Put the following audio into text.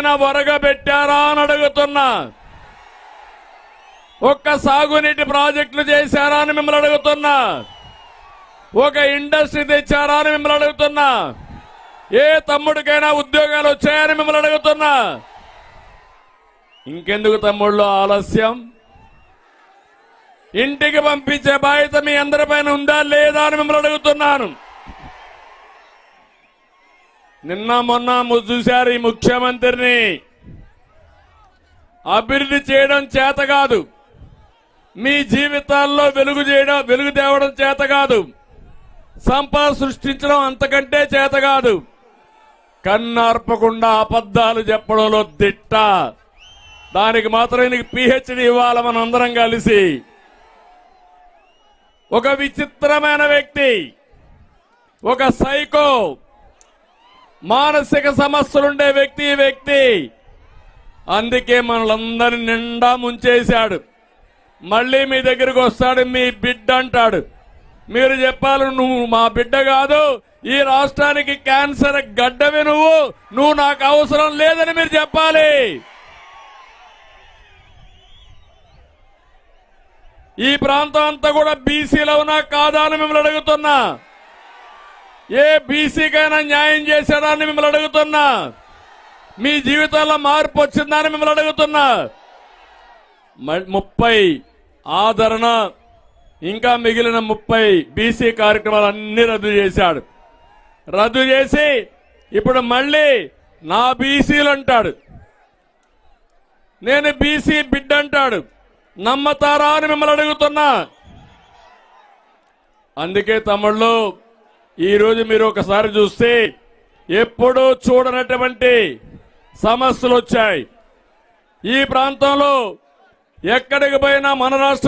ఒక్కరికైనా వరగబెట్టారా అని అడుగుతున్నా. ఒక్క సాగునీటి ప్రాజెక్టులు చేశారా అని మిమ్మల్ని అడుగుతున్నా. ఒక ఇండస్ట్రీ తెచ్చారా అని మిమ్మల్ని అడుగుతున్నా. ఏ తమ్ముడికైనా ఉద్యోగాలు వచ్చాయని మిమ్మల్ని అడుగుతున్నా. ఇంకెందుకు తమ్ముళ్ళు ఆలస్యం? ఇంటికి పంపించే బాధ్యత మీ అందరిపైన ఉందా లేదా అని మిమ్మల్ని అడుగుతున్నాను. నిన్న మొన్న చూశారు ఈ ముఖ్యమంత్రిని. అభివృద్ధి చేయడం చేత కాదు. మీ జీవితాల్లో వెలుగు చేయడం వెలుగు తేవడం చేత కాదు. సంపద సృష్టించడం అంతకంటే చేత కాదు. కన్నార్పకుండా అబద్ధాలు చెప్పడంలో దిట్ట. దానికి మాత్రం నీకు పిహెచ్డి ఇవ్వాలి మనం అందరం కలిసి. ఒక విచిత్రమైన వ్యక్తి. ఒక సైకో. మానసిక సమస్యలుండే వ్యక్తి వ్యక్తి. అందుకే మనలందరినీ నిండా ముంచేశాడు. మళ్ళీ మీ దగ్గరకు వస్తాడు మీ బిడ్డ అంటాడు. మీరు చెప్పాలి నువ్వు మా బిడ్డ కాదు ఈ రాష్ట్రానికి క్యాన్సర్ గడ్డవి నువ్వు నువ్వు నాకు అవసరం లేదని మీరు చెప్పాలి. ఈ ప్రాంతం అంతా కూడా బీసీలో ఉన్నా కాదా అని మిమ్మల్ని అడుగుతున్నా. ఏ బీసీకైనా న్యాయం చేశాడా అని మిమ్మల్ని అడుగుతున్నా. మీ జీవితాల్లో మార్పు వచ్చిందా అని మిమ్మల్ని అడుగుతున్నా. ముప్పై ఆదరణ ఇంకా మిగిలిన ముప్పై బీసీ కార్యక్రమాలు అన్ని రద్దు చేశాడు. రద్దు చేసి ఇప్పుడు మళ్ళీ నా బీసీలు అంటాడు. నేను బీసీ బిడ్డ అంటాడు. నమ్మతారా అని మిమ్మల్ని అడుగుతున్నా. అందుకే తమ్ముళ్ళు ఈరోజు మీరు ఒకసారి చూస్తే ఎప్పుడూ చూడనటువంటి సమస్యలు వచ్చాయి. ఈ ప్రాంతంలో ఎక్కడికి పోయినా మన రాష్ట్ర